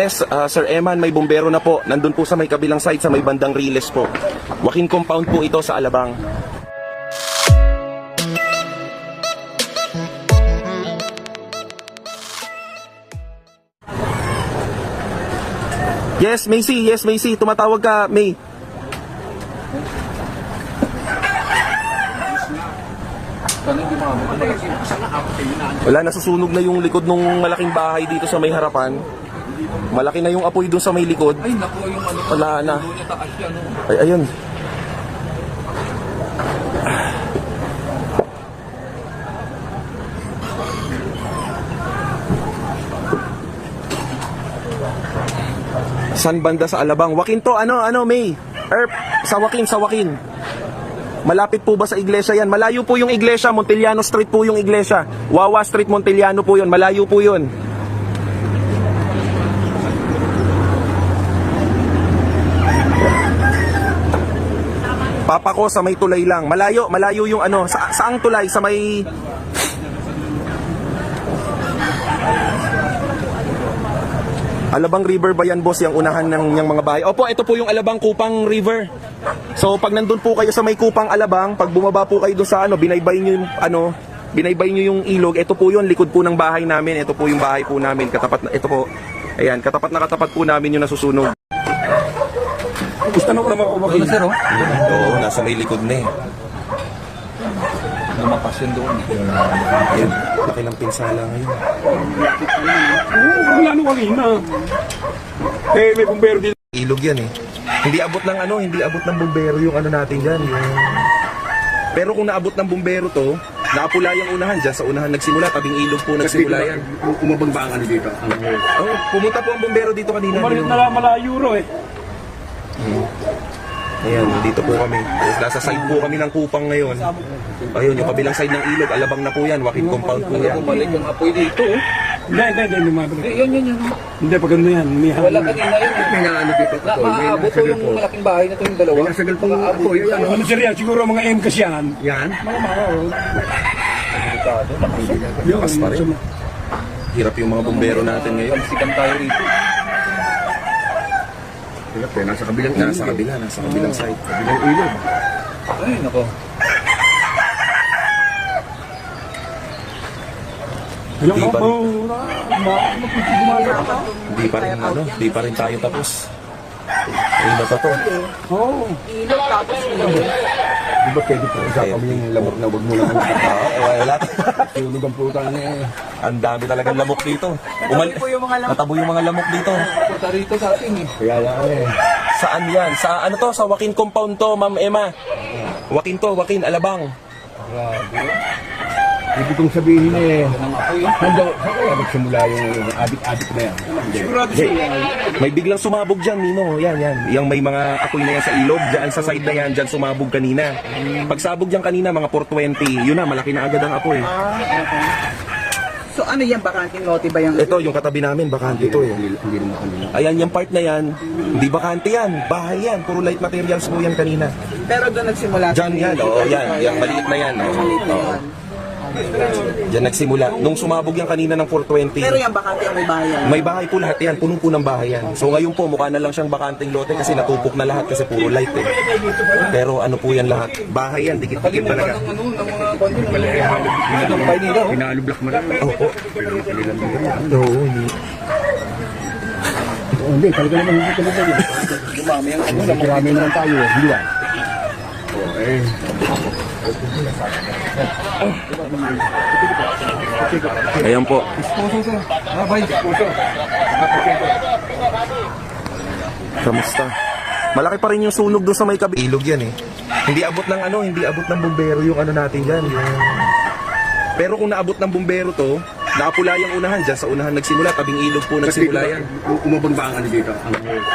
Yes, ah, Sir Eman, may bumbero na po. Nandun po sa may kabilang side, sa may bandang Riles po. Wakin compound po ito sa Alabang. Yes, Macy. Yes, Macy. Tumatawag ka, May. Wala, nasusunog na yung likod ng malaking bahay dito sa may harapan. Malaki na yung apoy doon sa may likod. Ay, naku, yung ano, Wala na. oh. Ay, ayun. San banda sa Alabang? Wakin to, ano, ano, May? Erp, sa Wakin, sa Wakin. Malapit po ba sa iglesia yan? Malayo po yung iglesia, Montiliano Street po yung iglesia. Wawa Street, Montiliano po yun. Malayo po yun. Papa ko sa may tulay lang. Malayo, malayo yung ano. Sa, saang tulay? Sa may... Alabang River ba yan, boss? Yung unahan ng yung mga bahay. Opo, ito po yung Alabang Kupang River. So, pag nandun po kayo sa may Kupang Alabang, pag bumaba po kayo doon sa ano, binaybay nyo yung ano, binaybay nyo yung ilog. Ito po yun, likod po ng bahay namin. Ito po yung bahay po namin. Katapat na, ito po. Ayan, katapat na katapat po namin yung nasusunog. Gusto na ko naman kumakain. Ano, sir, oh? Oo, nasa may likod na eh. Lumakas yun doon. Yan, laki ng pinsala ngayon. Oo, wala nung kanina. Eh, may bumbero dito. Ilog yan eh. Hindi abot ng ano, hindi abot ng bumbero yung ano natin dyan. Yung... Pero kung naabot ng bumbero to, naapula yung unahan dyan. Sa unahan nagsimula, tabing ilog po nagsimula yan. Umabang ba ang ano dito? Oh, pumunta po ang bumbero dito kanina. Umalit na lang malayo ro eh. Ayan, dito po kami. Nasa side po kami ng kupang ngayon. Ayun, yung kabilang side ng ilog, alabang na po yan. Wakit compound po yan. Bumalik yung apoy dito, oh. Hindi, hindi, hindi, lumabalik. Eh, yan, yan, yan. Hindi, pag ano yan, may Wala kanina yun. eh. May naano dito Na, maaabot po yung malaking bahay na ito yung dalawa. May nasagal pong apoy. Ano? Ano sir yan? Siguro mga M kasi yan. Yan. Mga mga. Delikado. Yun, rin. sum- Hirap yung mga bumbero natin ngayon. Sikan tayo rito. Hirap eh. Nasa kabilang Nasa kabila, nasa kabilang side. kabilang ilog. Ay, nako. Di oh, pa. Di pa rin, ano, di pa rin tayo tapos. Na pa to. Oo. Di ba pwede po usapan mo yung lamok na wag mo lang ang Ah, eh, wala. Tulog ang puta na eh. Ang dami talagang lamok dito. Umal Natabo yung mga lamok dito. Punta rito sa atin eh. Kaya yan eh. Saan yan? Sa ano to? Sa Wakin compound to, Ma'am Emma. Wakin to, Wakin, Alabang. Ibig kong sabihin eh. Handa, saan kaya nagsimula yung adik-adik na yan? Sigurado siya. May biglang sumabog dyan, Nino. Yan, yan. Yung may mga apoy na yan sa ilog. Diyan sa side na yan, dyan sumabog kanina. Pagsabog dyan kanina, mga 420. Yun na, malaki na agad ang apoy. So ano yan, bakanting lote ba yung... Ito, yung katabi namin, bakante ito eh. Hindi. Ayan, yung part na yan, hindi bakante yan. Bahay yan. Puro light materials po yan kanina. Pero doon nagsimula. Diyan yan, oo, yan. Yan, maliit na yan. Oo, oo. Diyan nagsimula. Nung sumabog yan kanina ng 420. Pero yung bakante ang may bayan. May bahay po lahat yan, punong po ng bahay yan. So ngayon po, mukha na lang siyang bakanteng lote kasi natupok na lahat kasi puro light eh. Pero ano po yan lahat? Bahay yan, dikit-dikit talaga. Pinalublock mo lang. Oo, hindi. Oo, hindi. Talaga naman hindi yun. Dumami ang ano. Marami naman tayo eh. Hindi ba? Oo, eh. Ayan po. Bay. Kamusta? Malaki pa rin yung sunog doon sa may kabi. Ilog yan eh. Hindi abot ng ano, hindi abot ng bumbero yung ano natin dyan. Pero kung naabot ng bumbero to, naapula yung unahan dyan. Sa unahan nagsimula, tabing ilog po nagsimula yan. Umabang ba ang ano dito?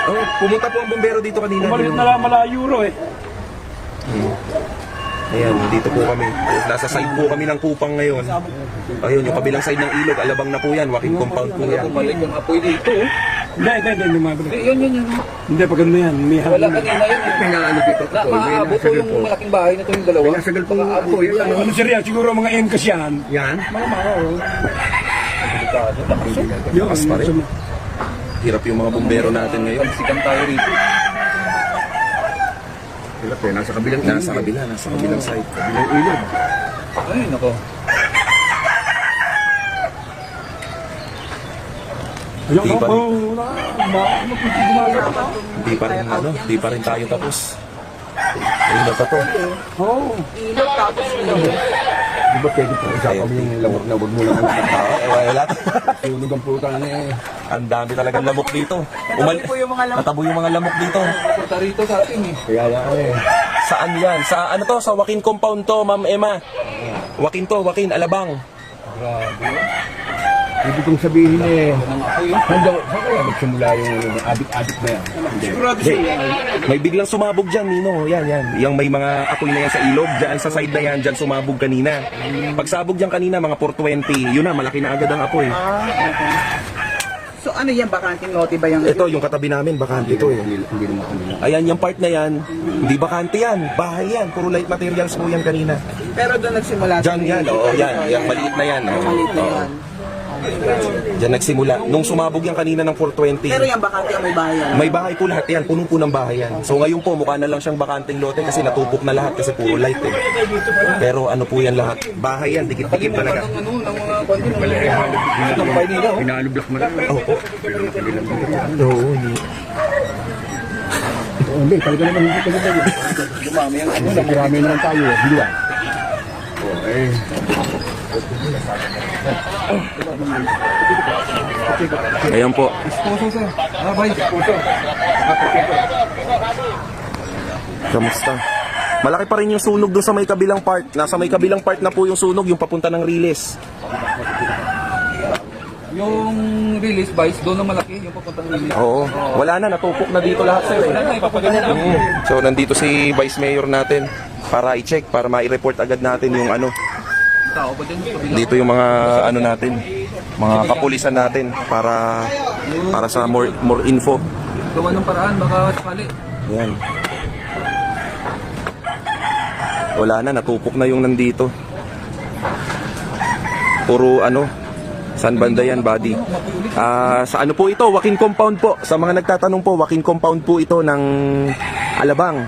Oh, pumunta po ang bumbero dito kanina. Umalit na lang malayo ro eh. Ayan, dito po kami. Nasa side po kami ng kupang ngayon. Ayun, yung kabilang side ng ilog, alabang na po yan. Waking compound po yan. Bumalik yung apoy dito, oh. Hindi, hindi, hindi, lumabalik. Eh, yan. oh. Hindi, pag ano yan, may Wala hangin. kanina yun. May naano dito. Na, maaabot po yung malaking bahay na ito yung dalawa. May nasagal pong apoy. Ano? Yan? Siguro mga kasi yan. Yan. Mga mga, oh. Delikado. Yun, Lakas pa rin. Hirap yung mga bumbero natin ngayon. Sikan tayo rito. Hirap eh, nasa kabilang Nasa kabila, nasa kabilang side. kabilang ilog. Ay, nako. Di pa- oh. Ma- gumagawa. Hindi pa rin, ano, hindi pa rin tayo tapos. Ayun na pa to. Oo. Ilog tapos ilog. Di ba pwede po usapan mo yung lamok na wag mo lang ang Ah, eh, wala. sunog ang puta na eh. Ang dami talagang lamok dito. Umal po yung mga lamok. Natabo yung mga lamok dito. Punta rito sa atin eh. Kaya lang eh. Saan yan? Sa ano to? Sa Wakin compound to, Ma'am Emma. Wakin to, Wakin, Alabang. Ibig kong sabihin eh, hanggang saan kaya nagsimula yung adik-adik na yan? Sigurado siya. May biglang sumabog dyan, Nino. Yan, yan. Yung may mga apoy na yan sa ilog. Diyan sa side na yan, dyan sumabog kanina. Pagsabog dyan kanina, mga 420. Yun na, malaki na agad ang apoy. So ano yan, bakanting lote ba yung Ito, yung katabi namin, bakante to eh. Hindi, hindi naman kanila. Ayan, yung part na yan, hindi bakante yan. Bahay yan. Puro light materials po yan kanina. Pero doon nagsimula. Diyan yan, oo, yan. Yan, maliit na yan. oo. Maliit na yan. Diyan nagsimula. Nung sumabog yan kanina ng 420. Pero yung bakante ang may bayan. May bahay po lahat yan, puno po ng bahay yan. So ngayon po, mukha na lang siyang bakanting lote kasi natupok na lahat kasi puro light eh. Pero ano po yan lahat? Bahay yan, dikit-dikit talaga. Ng ano, oh. Pinalublock mo lang. Opo. Oo, hindi. Oo, hindi, talaga naman hindi talaga. Dumami ang ano. Marami naman tayo eh, hindi ba? Oo, eh. Ayan po. Kamusta? Malaki pa rin yung sunog doon sa may kabilang part. Nasa may kabilang part na po yung sunog, yung papunta ng Riles. Yung release vice, doon na malaki. Yung papuntang release. Oo. Wala na, natupok na dito lahat sir. Wala Eh. na, ipapaganyan. Mm. So nandito si Vice Mayor natin para i-check, para ma-report agad natin yung ano, Tao ba dyan? Kabila. Dito yung mga ano natin, mga kapulisan natin para para sa more more info. Gawa ng paraan, baka sakali. Yan. Wala na, natupok na yung nandito. Puro ano, saan banda yan, buddy? Ah, sa ano po ito? Wakin compound po. Sa mga nagtatanong po, Wakin compound po ito ng Alabang.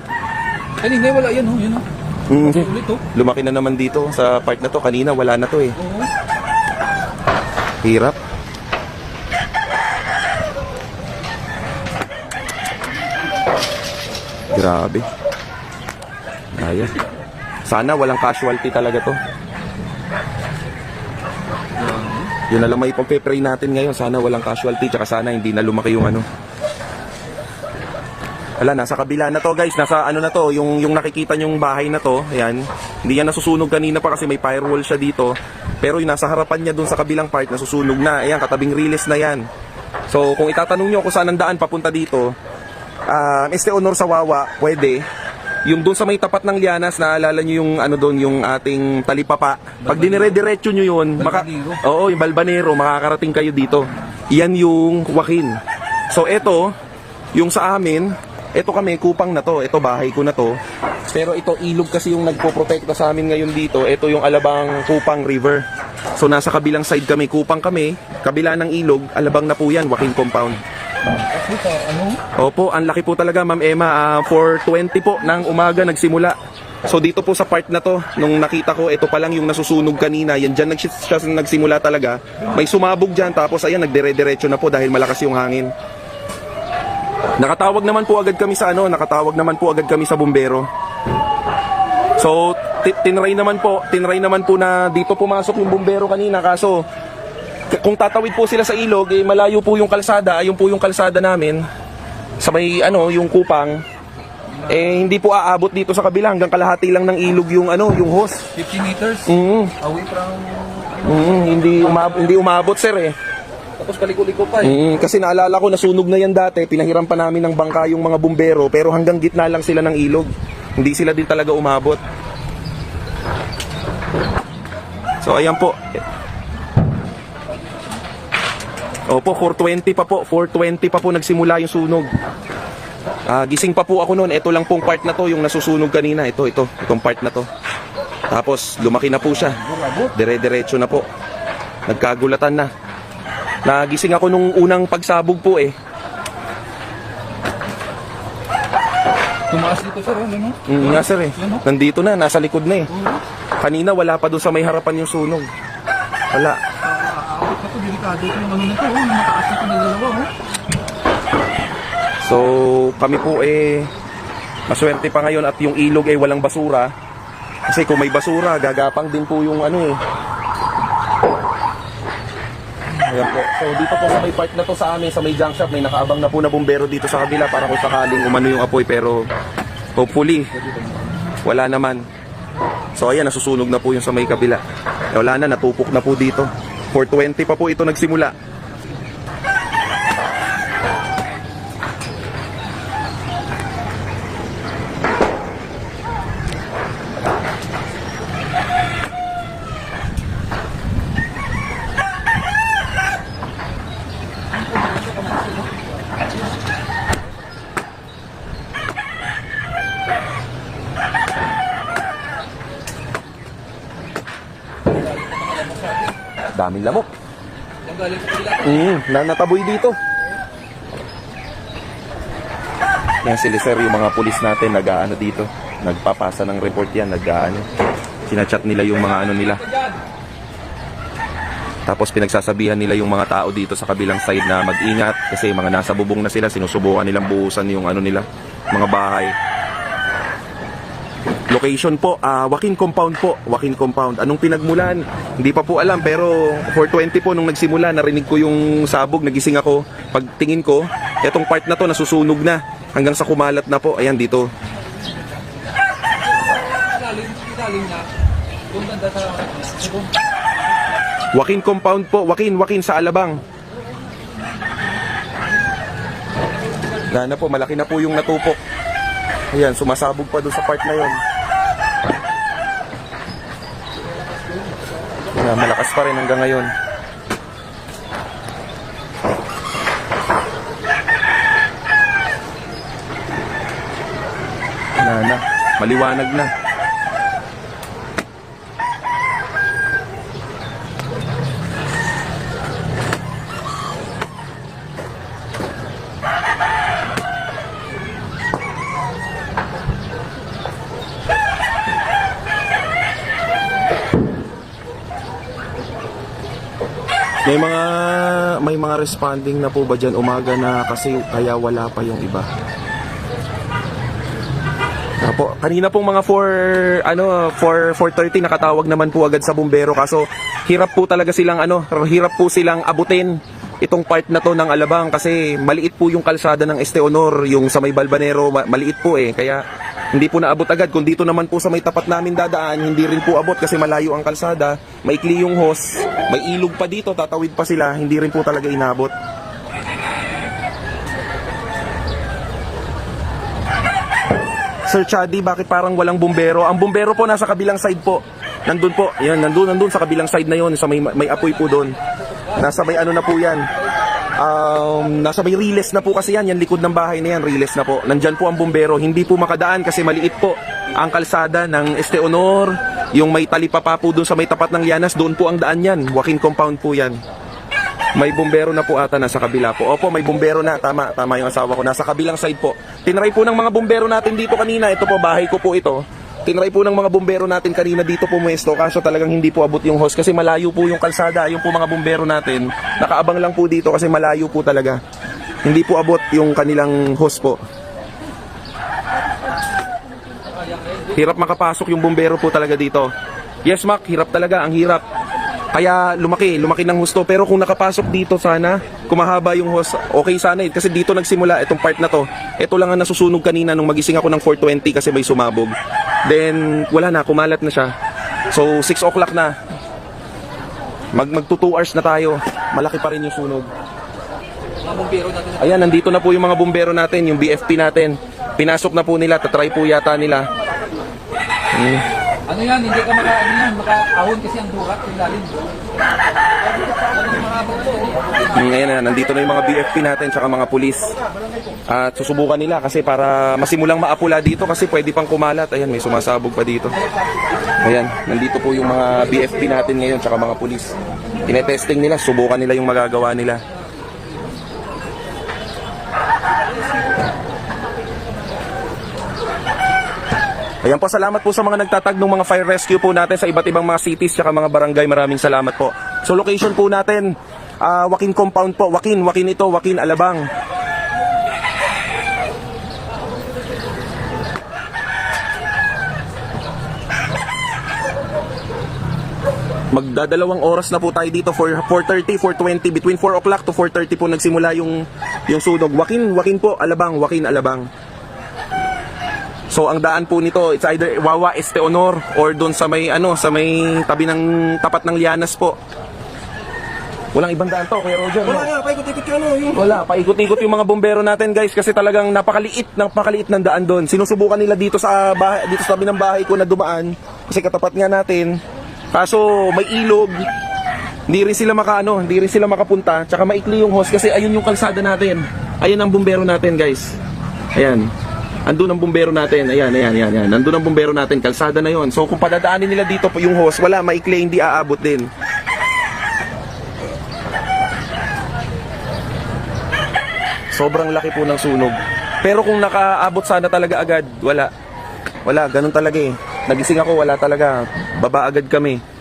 Ay, hindi, wala yan. Oh, yun, oh. Mm. Ulit, oh. Lumaki na naman dito sa part na to. Kanina wala na to eh. Oo. Hirap. Grabe. Kaya. Sana walang casualty talaga to. Yun na lang may pray natin ngayon. Sana walang casualty. Tsaka sana hindi na lumaki yung ano. Wala, nasa kabila na to guys. Nasa ano na to, yung, yung nakikita nyong bahay na to. Ayan. Hindi yan nasusunog kanina pa kasi may firewall siya dito. Pero yung nasa harapan niya dun sa kabilang part, nasusunog na. Ayan, katabing release na yan. So, kung itatanong nyo kung saan ang daan papunta dito, ah este honor sa Wawa, pwede. Yung doon sa may tapat ng Lianas, naalala nyo yung ano doon, yung ating talipapa. Pag dinire-diretso nyo yun, maka, oo, yung Balbanero, makakarating kayo dito. Iyan yung Wakin. So, eto, yung sa amin, eto kami, kupang na to. Ito, bahay ko na to. Pero ito, ilog kasi yung nagpo-protekta sa amin ngayon dito. Ito yung Alabang Kupang River. So, nasa kabilang side kami, kupang kami. Kabila ng ilog, Alabang na po yan, Wakin Compound. Opo, ang laki po talaga, Ma'am Emma. Ah, 4.20 po ng umaga nagsimula. So dito po sa part na to, nung nakita ko, ito pa lang yung nasusunog kanina. Yan dyan nagsimula talaga. May sumabog dyan, tapos ayan, nagdire-diretso na po dahil malakas yung hangin. Nakatawag naman po agad kami sa ano, nakatawag naman po agad kami sa bumbero. So, ti- tinry naman po, tinry naman po na dito pumasok yung bumbero kanina kaso kung tatawid po sila sa ilog, eh, malayo po yung kalsada, ayun po yung kalsada namin. Sa may ano, yung kupang eh hindi po aabot dito sa kabila hanggang kalahati lang ng ilog yung ano, yung hose. 50 meters Mm, away from... mm, hindi umabot, hindi umabot sir eh. Tapos kaliko-liko pa eh. Mm, kasi naalala ko nasunog na yan dati, pinahiram pa namin ng bangka yung mga bumbero pero hanggang gitna lang sila ng ilog. Hindi sila din talaga umabot. So ayan po. Opo, 420 pa po. 420 pa po nagsimula yung sunog. Ah, gising pa po ako noon. Ito lang pong part na to, yung nasusunog kanina. Ito, ito, itong part na to. Tapos lumaki na po siya. Dire-diretso na po. Nagkagulatan na. Nagising ako nung unang pagsabog po eh. Tumaas dito sir, oh, ano no? Mm, nga sir eh. Nandito na, nasa likod na eh. Kanina wala pa doon sa may harapan yung sunog. Wala. Aakit na to, delikado ito yung ano nito. Oh, mataas na ito ng oh. So, kami po eh, maswerte pa ngayon at yung ilog eh walang basura. Kasi kung may basura, gagapang din po yung ano eh, Ayan po. So, dito po sa may part na to sa amin, sa may junk shop, may nakaabang na po na bumbero dito sa kabila para kung sakaling umano yung apoy. Pero, hopefully, wala naman. So, ayan, nasusunog na po yung sa may kabila. Eh, wala na, natupok na po dito. 420 pa po ito nagsimula. Daming lamok. Mm, na nataboy dito. Yan sila sir, yung mga pulis natin nag-aano dito. Nagpapasa ng report yan, nag-aano. Sinachat nila yung mga ano nila. Tapos pinagsasabihan nila yung mga tao dito sa kabilang side na mag-ingat kasi mga nasa bubong na sila, sinusubukan nilang buhusan yung ano nila, mga bahay. Location po, ah Wakin Compound po. Wakin Compound. Anong pinagmulan? Hindi pa po alam pero 420 po nung nagsimula, narinig ko yung sabog, nagising ako. Pagtingin ko, etong part na to nasusunog na hanggang sa kumalat na po. Ayan dito. Wakin Compound po. Wakin, Wakin sa Alabang. Na po, malaki na po yung natupok. Ayan, sumasabog pa doon sa part na yon. Na, malakas pa rin hanggang ngayon. Na na, maliwanag na. May mga may mga responding na po ba diyan umaga na kasi kaya wala pa yung iba. Apo, kanina pong mga 4 ano 4 4:30 nakatawag naman po agad sa bumbero kaso hirap po talaga silang ano, hirap po silang abutin itong part na to ng Alabang kasi maliit po yung kalsada ng Este Honor, yung sa may Balbanero, ma- maliit po eh. Kaya hindi po naabot agad. Kung dito naman po sa may tapat namin dadaan, hindi rin po abot kasi malayo ang kalsada, maikli yung hose, may ilog pa dito, tatawid pa sila, hindi rin po talaga inabot. Sir Chadi, bakit parang walang bumbero? Ang bumbero po nasa kabilang side po. Nandun po. Yan, nandun, nandun sa kabilang side na yon, sa may may apoy po doon. Nasa may ano na po 'yan. Um, nasa may riles na po kasi yan, yan likod ng bahay na yan, riles na po. Nandyan po ang bumbero, hindi po makadaan kasi maliit po ang kalsada ng Este Honor, yung may talipapa po doon sa may tapat ng Lianas, doon po ang daan yan, walking compound po yan. May bumbero na po ata nasa kabila po. Opo, may bumbero na. Tama, tama yung asawa ko. Nasa kabilang side po. Tinry po ng mga bumbero natin dito kanina. Ito po, bahay ko po ito. Tinry po ng mga bumbero natin kanina dito po muesto. Kaso talagang hindi po abot yung hose kasi malayo po yung kalsada. Yung po mga bumbero natin, nakaabang lang po dito kasi malayo po talaga. Hindi po abot yung kanilang hose po. Hirap makapasok yung bumbero po talaga dito. Yes, Mac, hirap talaga. Ang hirap. Kaya lumaki, lumaki ng husto. Pero kung nakapasok dito sana, kumahaba yung hose, okay sana eh. Kasi dito nagsimula itong part na to. Ito lang ang nasusunog kanina nung magising ako ng 420 kasi may sumabog. Then, wala na, kumalat na siya. So, 6 o'clock na. Mag, magto 2 hours na tayo. Malaki pa rin yung sunog. Ayan, nandito na po yung mga bumbero natin, yung BFP natin. Pinasok na po nila, tatry po yata nila. Hmm. Ano yan, hindi ka maka, ano yan, makaahon kasi ang durat, yung lalim. Mm, Ngayon na, nandito na yung mga BFP natin tsaka mga pulis. At susubukan nila kasi para masimulang maapula dito kasi pwede pang kumalat. Ayan, may sumasabog pa dito. Ayan, nandito po yung mga BFP natin ngayon tsaka mga pulis. Tinetesting nila, subukan nila yung magagawa nila. Ayan po, salamat po sa mga nagtatag ng mga fire rescue po natin sa iba't ibang mga cities tsaka mga barangay. Maraming salamat po. So location po natin, ah, Wakin Compound po. Wakin, Wakin ito, Wakin Alabang. Magdadalawang oras na po tayo dito for 4.30, 4.20, between 4 o'clock to 4.30 po nagsimula yung, yung sunog. Wakin, Wakin po, Alabang, Wakin, Alabang. So ang daan po nito, it's either Wawa Este Honor or doon sa may ano, sa may tabi ng tapat ng Lianas po. Walang ibang daan to, Kuya Roger. Wala nga, paikot-ikot yung ano, yung... Wala, paikot-ikot yung mga bombero natin, guys, kasi talagang napakaliit, napakaliit ng daan doon. Sinusubukan nila dito sa bahay, dito sa tabi ng bahay ko na dumaan, kasi katapat nga natin. Kaso may ilog, hindi rin sila makaano, hindi rin sila makapunta, tsaka maikli yung hose kasi ayun yung kalsada natin. Ayun ang bombero natin, guys. Ayan. Andun ang bumbero natin. Ayan, ayan, ayan, ayan. Andun ang bumbero natin. Kalsada na yon. So kung padadaanin nila dito po yung hose, wala, maikli, hindi aabot din. Sobrang laki po ng sunog. Pero kung nakaabot sana talaga agad, wala. Wala, ganun talaga eh. Nagising ako, wala talaga. Baba agad kami.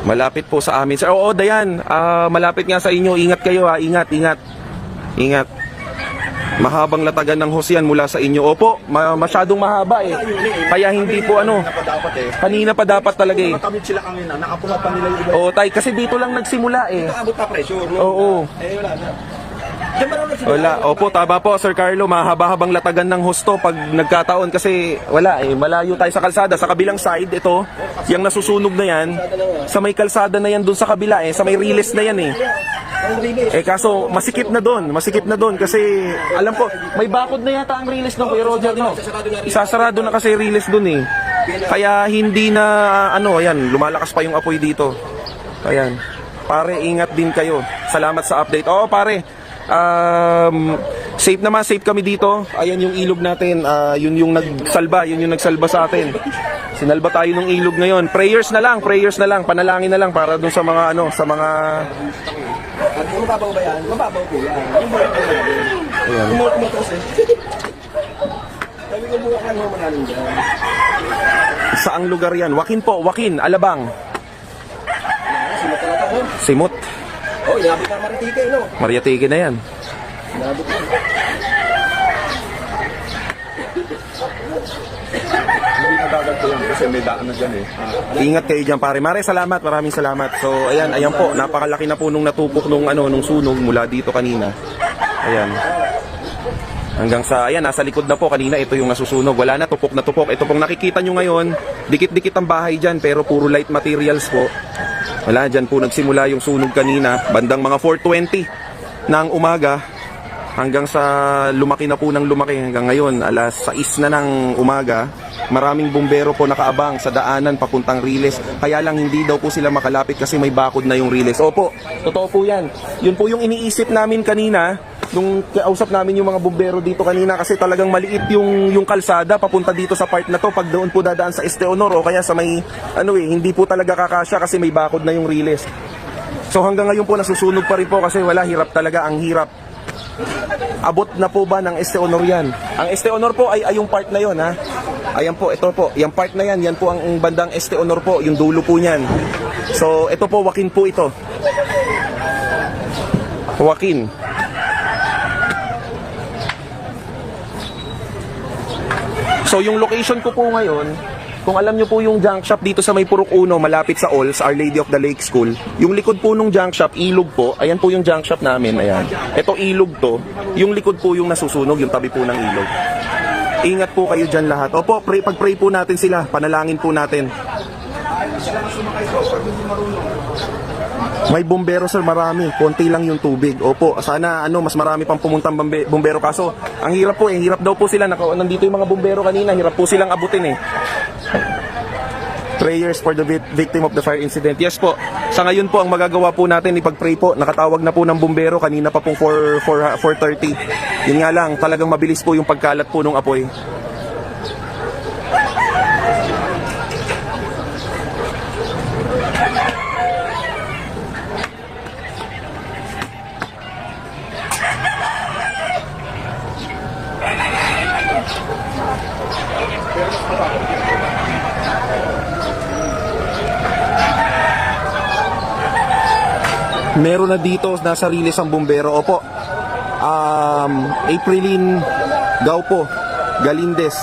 Malapit po sa amin. Sir, oo, Dayan. Ah, malapit nga sa inyo. Ingat kayo ha. Ingat, ingat. Ingat. Mahabang latagan ng hosyan mula sa inyo. Opo, ma- masyadong mahaba eh. Kaya hindi po ano. Kanina pa dapat talaga eh. Matamid sila kanina. Nakapunga pa nila yung iba. Oo, tay, kasi dito lang nagsimula eh. Abot pa pressure? Oo. Eh, wala na. Diyan ba naman sila? Wala. Opo, tama po, Sir Carlo. Mahaba-habang latagan ng husto pag nagkataon kasi wala eh. Malayo tayo sa kalsada. Sa kabilang side, ito, yung nasusunog na yan, sa may kalsada na yan dun sa kabila eh. Sa may riles na yan eh. Eh kaso, masikip na doon. Masikip na doon kasi, alam ko, may bakod na yata ang riles ng Kuya Roger, no? Isasarado na kasi riles doon eh. Kaya hindi na, ano, ayan, lumalakas pa yung apoy dito. Ayan. Pare, ingat din kayo. Salamat sa update. Oo, pare. Um, safe naman, safe kami dito. Ayan yung ilog natin. Ah, yun yung nagsalba, yun yung nagsalba sa atin. Sinalba tayo ng ilog ngayon. Prayers na lang, prayers na lang, panalangin na lang para dun sa mga ano, sa mga mababaw ba yan? Mababaw po yan. Saang lugar yan? Wakin po, Wakin, Alabang. Simot. Oh, inabot na maritike, no? Mariatiki na yan. Inabot na. Hindi nagagal ko yan kasi may daan na dyan eh. Ingat kayo dyan pare. Mare, salamat. Maraming salamat. So, ayan, ayan po. Napakalaki na po nung natupok nung, ano, nung sunog mula dito kanina. Ayan. Hanggang sa, ayan, nasa likod na po. Kanina, ito yung nasusunog. Wala na, tupok na tupok. Ito pong nakikita nyo ngayon, dikit-dikit ang bahay dyan, pero puro light materials po. Wala, dyan po nagsimula yung sunog kanina. Bandang mga 4.20 ng umaga. Hanggang sa lumaki na po ng lumaki hanggang ngayon, alas 6 na ng umaga, maraming bumbero po nakaabang sa daanan papuntang Riles. Kaya lang hindi daw po sila makalapit kasi may bakod na yung Riles. Opo, totoo po yan. Yun po yung iniisip namin kanina, nung kausap namin yung mga bumbero dito kanina kasi talagang maliit yung yung kalsada papunta dito sa part na to pag doon po dadaan sa Este Honor o kaya sa may ano eh hindi po talaga kakasya kasi may bakod na yung Riles. So hanggang ngayon po nasusunog pa rin po kasi wala hirap talaga ang hirap abot na po ba ng Este Honor yan? Ang Este Honor po ay, ay part na yon ha. Ayan po, ito po, yung part na yan, yan po ang bandang Este Honor po, yung dulo po niyan. So, ito po, Wakin po ito. Wakin. So, yung location ko po ngayon, kung alam nyo po yung junk shop dito sa may Purok Uno, malapit sa Alls, Our Lady of the Lake School, yung likod po nung junk shop, ilog po, ayan po yung junk shop namin, ayan. Ito ilog to, yung likod po yung nasusunog, yung tabi po ng ilog. Ingat po kayo dyan lahat. Opo, pray, pag-pray po natin sila, panalangin po natin. May bumbero sir, marami. Konti lang yung tubig. Opo, sana ano, mas marami pang pumuntang bambe- bumbero. Kaso, ang hirap po eh. Hirap daw po sila. Naka, nandito yung mga bumbero kanina. Hirap po silang abutin eh. Prayers for the vic- victim of the fire incident. Yes po. Sa ngayon po, ang magagawa po natin, ipag-pray po. Nakatawag na po ng bumbero. Kanina pa pong 4, 4, 4.30. Yun nga lang, talagang mabilis po yung pagkalat po ng apoy. Meron na dito na sarili sang bumbero. Opo. Um, Aprilin Gaupo Galindes.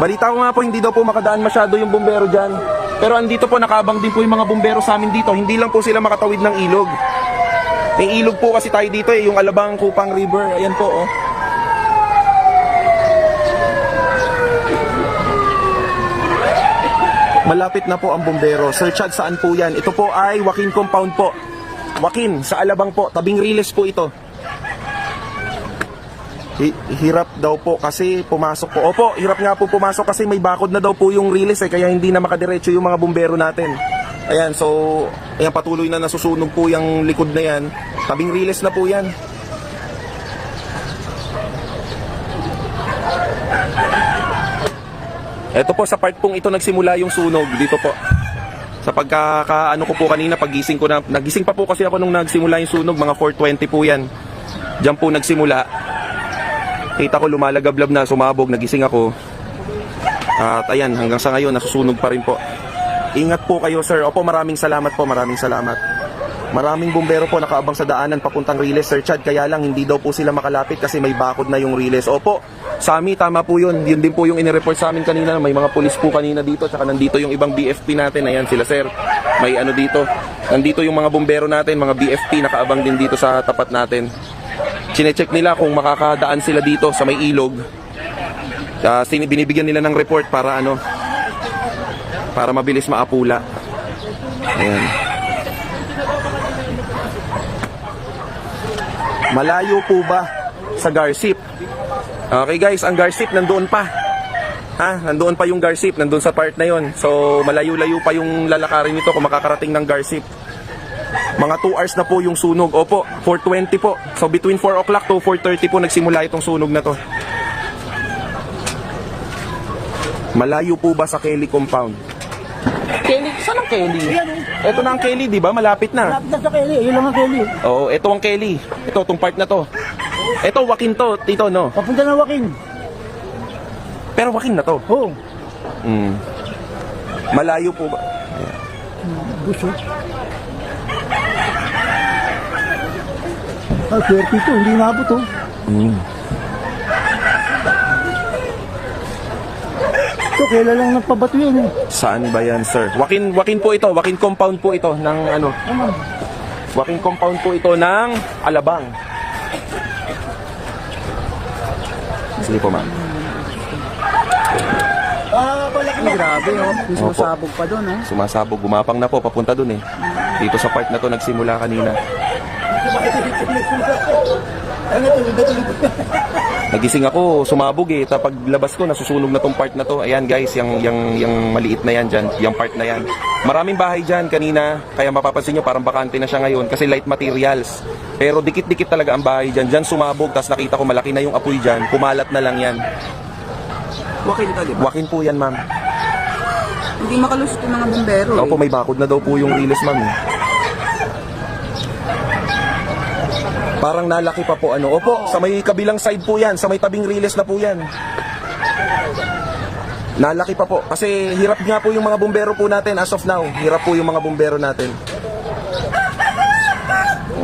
Balita ko nga po hindi daw po makadaan masyado yung bumbero diyan. Pero andito po nakabang din po yung mga bumbero sa amin dito. Hindi lang po sila makatawid ng ilog. May ilog po kasi tayo dito eh, yung Alabang Kupang River. Ayan po oh. Malapit na po ang bumbero. Sir Chad, saan po yan? Ito po ay Joaquin Compound po. Joaquin, sa Alabang po. Tabing Riles po ito. Hi- hirap daw po kasi pumasok po. Opo, hirap nga po pumasok kasi may bakod na daw po yung Riles eh. Kaya hindi na makadiretso yung mga bumbero natin. Ayan, so, ayan, patuloy na nasusunog po yung likod na yan. Tabing Riles na po yan. Ito po sa part pong ito nagsimula yung sunog dito po. Sa pagkakaano ko po kanina pagising ko na nagising pa po kasi ako nung nagsimula yung sunog mga 4:20 po yan. Diyan po nagsimula. Kita ko lumalagablab na sumabog nagising ako. At ayan hanggang sa ngayon nasusunog pa rin po. Ingat po kayo sir. Opo maraming salamat po maraming salamat. Maraming bumbero po nakaabang sa daanan papuntang Riles, Sir Chad. Kaya lang, hindi daw po sila makalapit kasi may bakod na yung Riles. Opo, Sami, tama po yun. Yun din po yung inireport sa amin kanina. May mga pulis po kanina dito. Tsaka nandito yung ibang BFP natin. Ayan sila, sir. May ano dito. Nandito yung mga bumbero natin, mga BFP nakaabang din dito sa tapat natin. Chinecheck nila kung makakadaan sila dito sa may ilog. Uh, binibigyan nila ng report para ano, para mabilis maapula. Ayan. Malayo po ba sa Garsip? Okay guys, ang Garsip nandoon pa. Ha, nandoon pa yung Garsip, nandoon sa part na yon. So malayo-layo pa yung lalakarin nito kung makakarating ng Garsip. Mga 2 hours na po yung sunog. Opo, 4.20 po. So between 4 o'clock to 4.30 po nagsimula itong sunog na to. Malayo po ba sa Kelly compound? Kelly, saan ang Kelly? Ito na ang Kelly, di ba? Malapit na. Lapit na sa Kelly. Yun lang ang Kelly. Oo, ito ang Kelly. Ito, itong part na to. Ito, Joaquin to, tito, no? Papunta na Joaquin. Pero Joaquin na to. Oo. Mm. Malayo po ba? Gusto. Ah, swerte ito. Hindi nabot oh. Mm. Ito, kailan lang nagpabato yan eh. Saan ba yan, sir? Joaquin, Joaquin po ito. Joaquin compound po ito ng ano? Joaquin compound po ito ng Alabang. Sige po, ma'am. Ah, pala ka Grabe, oh. May Opo. sumasabog pa doon, oh. Sumasabog, gumapang na po, papunta dun eh. Dito sa part na to nagsimula kanina. Ano ito? Ito, ito. Nagising ako, sumabog eh. Tapos paglabas ko, nasusunog na tong part na to. Ayan guys, yung, yung, yung maliit na yan dyan, yung part na yan. Maraming bahay dyan kanina, kaya mapapansin nyo parang bakante na siya ngayon kasi light materials. Pero dikit-dikit talaga ang bahay dyan. Dyan sumabog, tapos nakita ko malaki na yung apoy dyan. Kumalat na lang yan. Joaquin ka, di ba? Wakin po yan ma'am. Hindi makalusot yung mga bumbero, Opo, eh. may bakod na daw po yung riles ma'am. eh. Parang nalaki pa po ano. Opo, sa may kabilang side po yan. Sa may tabing riles na po yan. Nalaki pa po. Kasi hirap nga po yung mga bumbero po natin as of now. Hirap po yung mga bumbero natin.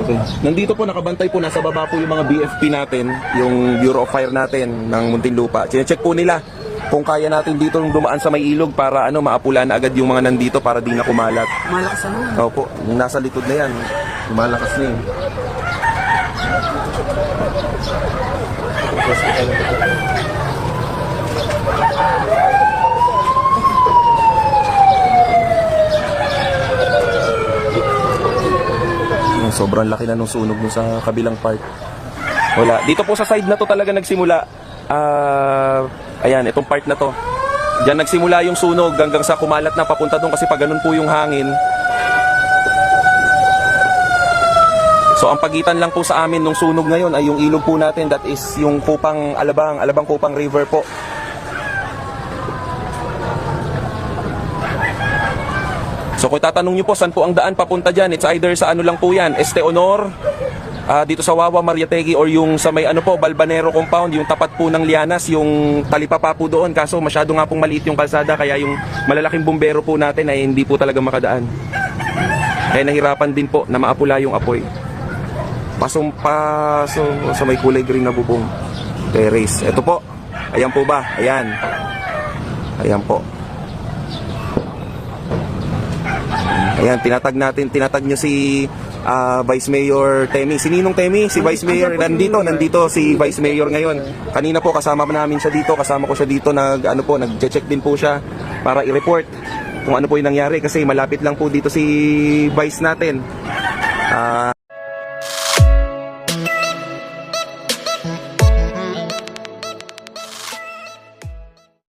Okay. Nandito po nakabantay po nasa baba po yung mga BFP natin, yung Bureau of Fire natin ng Muntinlupa. Chine-check po nila kung kaya natin dito dumaan sa may ilog para ano maapula na agad yung mga nandito para di na kumalat. Malakas ano. Opo, yung nasa likod na yan, lumalakas na yun. Sobrang laki na nung sunog nung sa kabilang part. Wala. Dito po sa side na to talaga nagsimula. Ah, ayan, itong part na to. Diyan nagsimula yung sunog hanggang sa kumalat na papunta doon kasi pag ganun po yung hangin, So ang pagitan lang po sa amin nung sunog ngayon ay yung ilog po natin that is yung Kupang Alabang, Alabang Kupang River po. So kung tatanong nyo po saan po ang daan papunta dyan, it's either sa ano lang po yan, Este Honor, ah, dito sa Wawa, Mariategi or yung sa may ano po, Balbanero Compound, yung tapat po ng Lianas, yung talipapa po doon. Kaso masyado nga pong maliit yung kalsada kaya yung malalaking bumbero po natin ay hindi po talaga makadaan. Kaya nahirapan din po na maapula yung apoy. Pasong paso sa may kulay green na bubong. Terrace. Ito po. Ayan po ba? Ayan. Ayan po. Ayan, tinatag natin, tinatag nyo si ah, Vice Mayor Temi. Si Ninong Temi, si Vice Mayor, nandito, nandito si Vice Mayor ngayon. Kanina po kasama namin siya dito, kasama ko siya dito, nag, ano po, nag-check din po siya para i-report kung ano po yung nangyari kasi malapit lang po dito si Vice natin. Ah,